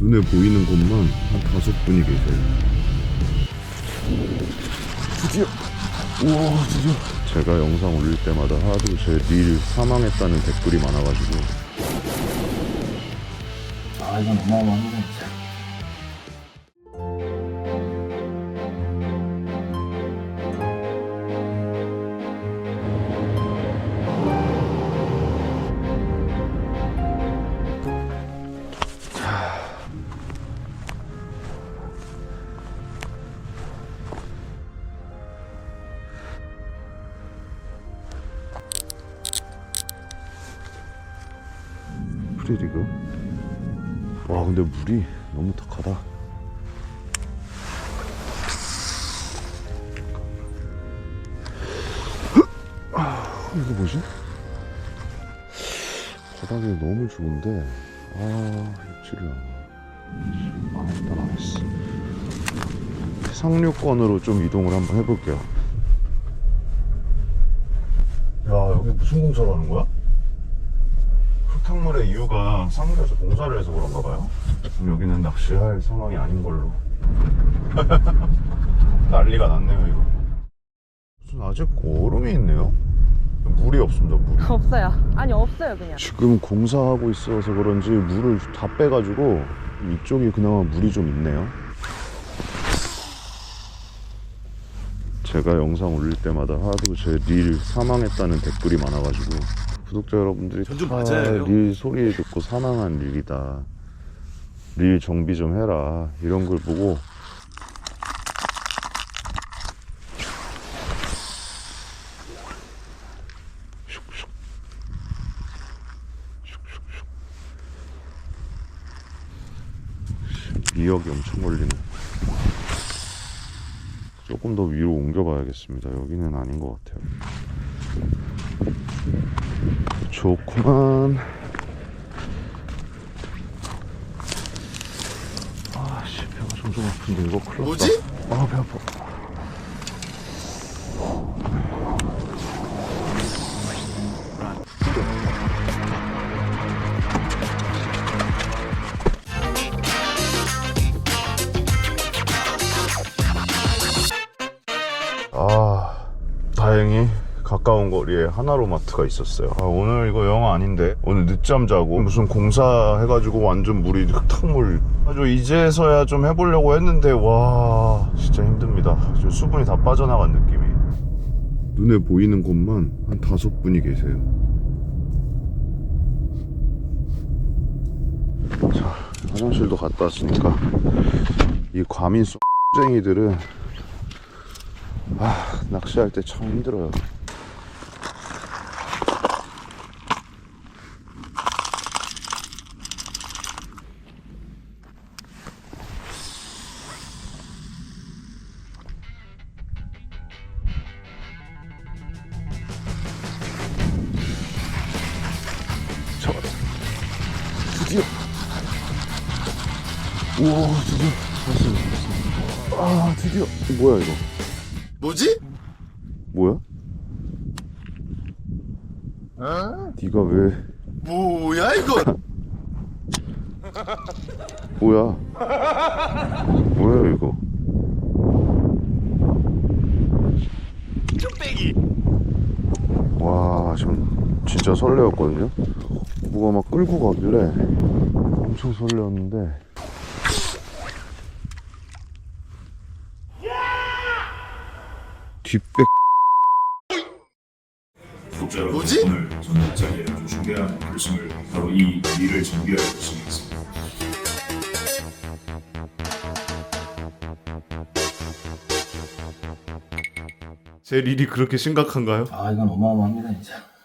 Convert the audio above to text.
눈에 보이는 곳만 한 다섯 분이 계세요. 드디어! 우와, 드디어! 제가 영상 올릴 때마다 하도 제릴 사망했다는 댓글이 많아가지고 아 이건 어마어마합니다 진짜 프리리그? 와 근데 물이 너무 탁하다 아, 이거 뭐지? 바닥이 너무 좋은데 아 입질을 안 아, 일단 안 했어 상류권으로 좀 이동을 한번 해볼게요 야 여기 무슨 공사를 하는 거야? 흙탕물의 이유가 상류에서 공사를 해서 그런가 봐요. 여기는 낚시할 상황이 아닌 걸로. 난리가 났네요, 이거. 무슨 아직 얼음이 있네요? 물이 없습니다, 물이. 없어요. 아니 없어요 그냥. 지금 공사하고 있어서 그런지 물을 다 빼가지고 이쪽이 그나마 물이 좀 있네요. 제가 영상 올릴 때마다 하도 제 릴 사망했다는 댓글이 많아가지고 구독자 여러분들이 전좀 다 맞아요. 릴 소리 듣고 사망한 릴이다. 릴 정비 좀 해라 이런 걸 보고 미역이 엄청 걸리네 조금 더 위로 옮겨봐야겠습니다 여기는 아닌 것 같아요 좋구만. 아씨 배가 점점 아픈데 이거 큰일 났다. 뭐지? 아배 아파. 아 다행히 가까운 거리에 하나로마트가 있었어요. 아, 오늘 이거 영화 아닌데? 오늘 늦잠 자고 무슨 공사 해가지고 완전 물이 흙탕물. 아주 이제서야 좀 해보려고 했는데 와 진짜 힘듭니다. 수분이 다 빠져나간 느낌이. 눈에 보이는 곳만 한 다섯 분이 계세요. 자 화장실도 갔다 왔으니까 이 과민 쏨쟁이들은 아 낚시할 때 참 힘들어요 우와 드디어 잡았어 잡았어 아 드디어 뭐야 이거 뭐지? 뭐야? 네가 왜 뭐야 이거? 뭐야? 뭐야 이거? 쭈빼기. 와, 전 진짜 설레었거든요. 뭐가 막 끌고 가길래 엄청 설레었는데. 뒷백 뭐지? 오늘 전국장에 아주 중대한 결심을 바로 이 일을 정비할 결심했습니다. 제 릴이 그렇게 심각한가요? 아 이건 어마어마합니다 진짜